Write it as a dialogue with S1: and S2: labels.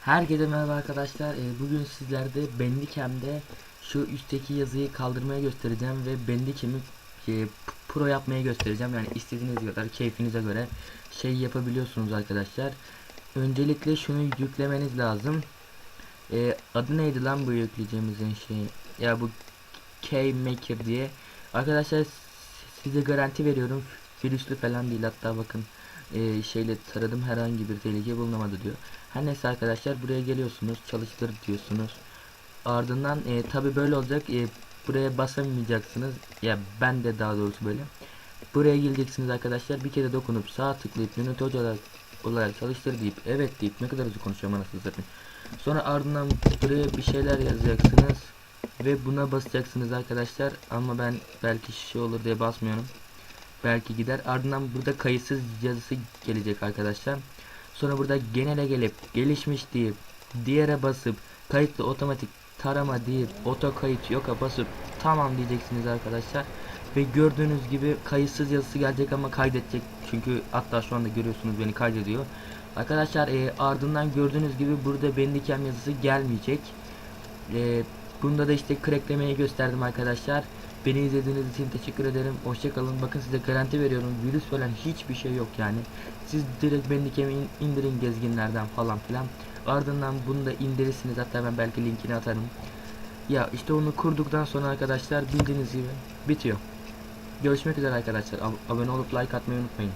S1: Herkese merhaba arkadaşlar. Ee, bugün sizlerde Bandicam'de şu üstteki yazıyı kaldırmaya göstereceğim ve Bandicam'i e, pro yapmaya göstereceğim. Yani istediğiniz kadar keyfinize göre şey yapabiliyorsunuz arkadaşlar. Öncelikle şunu yüklemeniz lazım. Ee, adı neydi lan bu yükleyeceğimizin şeyi? Ya bu K-Maker diye. Arkadaşlar size garanti veriyorum. Virüslü falan değil hatta bakın e, şeyle taradım herhangi bir tehlike bulunamadı diyor. Her neyse arkadaşlar buraya geliyorsunuz çalıştır diyorsunuz. Ardından e, tabi böyle olacak e, buraya basamayacaksınız. Ya ben de daha doğrusu böyle. Buraya geleceksiniz arkadaşlar bir kere dokunup sağ tıklayıp yönetici olarak, olarak çalıştır deyip evet deyip ne kadar hızlı konuşuyorum anasını satayım. Sonra ardından buraya bir şeyler yazacaksınız ve buna basacaksınız arkadaşlar ama ben belki şey olur diye basmıyorum. Belki gider. Ardından burada kayıtsız yazısı gelecek arkadaşlar. Sonra burada genele gelip gelişmiş deyip diğere basıp kayıtlı otomatik tarama deyip oto kayıt yoka basıp tamam diyeceksiniz arkadaşlar. Ve gördüğünüz gibi kayıtsız yazısı gelecek ama kaydedecek. Çünkü hatta şu anda görüyorsunuz beni kaydediyor. Arkadaşlar e, ardından gördüğünüz gibi burada Bandicam yazısı gelmeyecek. E, bunda da işte cracklemeyi gösterdim arkadaşlar. Beni izlediğiniz için teşekkür ederim. Hoşçakalın. Bakın size garanti veriyorum. Virüs falan hiçbir şey yok yani. Siz direkt Bandicam'i in- indirin gezginlerden falan filan. Ardından bunu da indirirsiniz. Hatta ben belki linkini atarım. Ya işte onu kurduktan sonra arkadaşlar bildiğiniz gibi bitiyor. Görüşmek üzere arkadaşlar. Ab- abone olup like atmayı unutmayın.